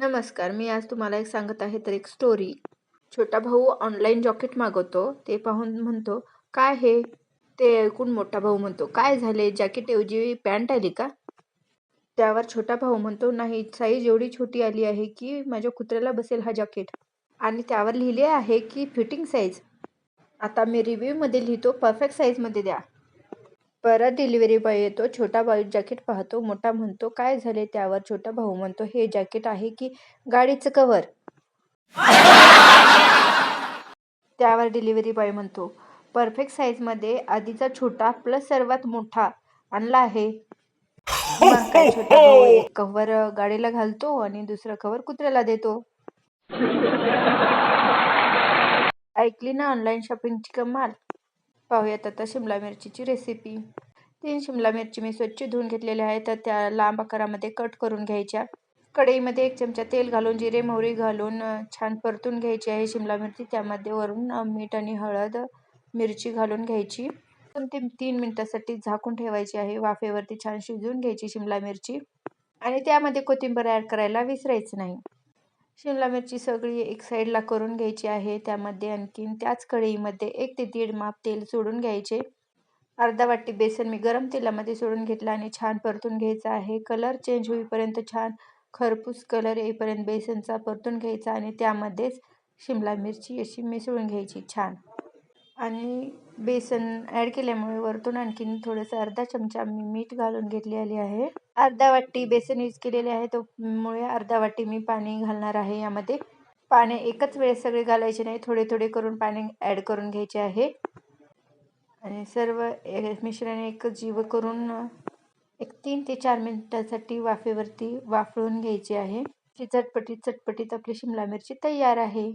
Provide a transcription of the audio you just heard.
नमस्कार मी आज तुम्हाला एक सांगत आहे तर एक स्टोरी छोटा भाऊ ऑनलाईन जॉकेट मागवतो ते पाहून म्हणतो काय हे? ते ऐकून मोठा भाऊ म्हणतो काय झाले? जॅकेटऐवजी पॅन्ट आली का? त्यावर छोटा भाऊ म्हणतो नाही साईज एवढी छोटी आली आहे की माझ्या कुत्र्याला बसेल हा जॅकेट आणि त्यावर लिहिले आहे की फिटिंग साईज आता मी रिव्ह्यूमध्ये लिहितो परफेक्ट साईजमध्ये द्या. परत डिलिव्हरी बॉय येतो छोटा भाऊ जॅकेट पाहतो मोठा म्हणतो काय झाले त्यावर? छोटा भाऊ म्हणतो हे जॅकेट आहे की गाडीचं कवर त्यावर डिलिव्हरी बॉय म्हणतो परफेक्ट साईजमध्ये आधीचा छोटा प्लस सर्वात मोठा आणला आहे. मग काय छोटा भाऊ एक कव्हर गाडीला घालतो आणि दुसरं कव्हर कुत्र्याला देतो. ऐकली ना ऑनलाईन शॉपिंगची कमाल? पाहूयात आता शिमला मिरचीची रेसिपी तीन शिमला मिरची मी स्वच्छ धुवून घेतलेल्या आहेत तर त्या लांब आकारामध्ये कट करून घ्यायच्या. कढईमध्ये एक चमचा तेल घालून जिरे मोहरी घालून छान परतून घ्यायची आहे शिमला मिरची. त्यामध्ये वरून मीठ आणि हळद मिरची घालून घ्यायची. दोन ते तीन मिनिटासाठी झाकून ठेवायची आहे. वाफेवरती छान शिजवून घ्यायची शिमला मिरची. आणि त्यामध्ये कोथिंबीर ॲड करायला विसरायचं नाही. शिमला मिरची सगळी एक साईडला करून घ्यायची आहे. त्यामध्ये आणखीन त्याच कढईमध्ये एक ते दीड माप तेल सोडून घ्यायचे. अर्धा वाटी बेसन मी गरम तेलामध्ये सोडून घेतला आणि छान परतून घ्यायचा आहे. कलर चेंज होईपर्यंत छान खरपूस कलर येईपर्यंत बेसनचा परतून घ्यायचा आणि त्यामध्येच शिमला मिरची अशी मिसळून घ्यायची छान. आणि बेसन ॲड केल्यामुळे वरतून आणखीन थोडंसं अर्धा चमचा मी मीठ घालून घेतलेली आहे. अर्धा वाटी बेसन यूज केलेले आहे. त्यामुळे अर्धा वाटी मी पाणी घालणार आहे यामध्ये. पाणी एकच वेळेस सगळे घालायचे नाही. थोडे थोडे करून पाणी ॲड करून घ्यायचे आहे. आणि सर्व मिश्रण एक जीव करून एक तीन ते चार मिनिटासाठी वाफेवरती वाफळून घ्यायची आहे. ती चटपटीत चटपटीत आपली शिमला मिरची तयार आहे.